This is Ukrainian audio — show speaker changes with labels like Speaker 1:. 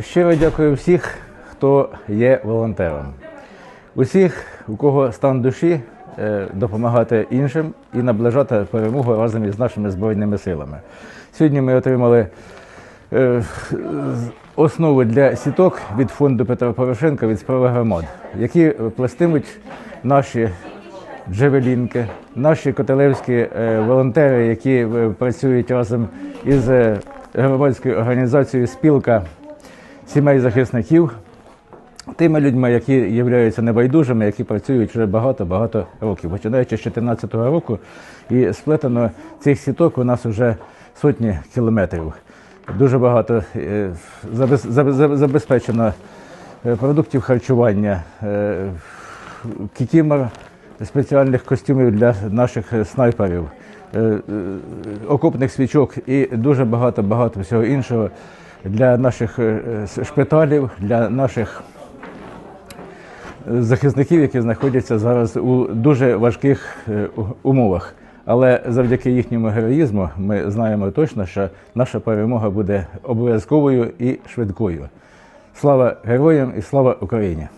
Speaker 1: Щиро дякую всіх, хто є волонтером. Усіх, у кого стан душі, е, допомагати іншим і наближати перемогу разом із нашими збройними силами. Сьогодні ми отримали е, основу для сіток від фонду Петра Порошенка від справи громад, які плестимуть наші джевелінки, наші котелевські е, волонтери, які працюють разом із громадською організацією Спілка сімей захисників, тими людьми, які являються небайдужими, які працюють вже багато-багато років. Починаючи з 2014 року, і сплетено цих сіток у нас вже сотні кілометрів. Дуже багато е, забез- забез- забезпечено е, продуктів харчування, е, кікімор спеціальних костюмів для наших снайперів, окопних свічок і дуже багато багато всього іншого для наших е, е, шпиталів, для наших захисників, які знаходяться зараз у дуже важких е, умовах. Але завдяки їхньому героїзму ми знаємо точно, що наша перемога буде обов'язковою і швидкою. Слава героям і слава Україні!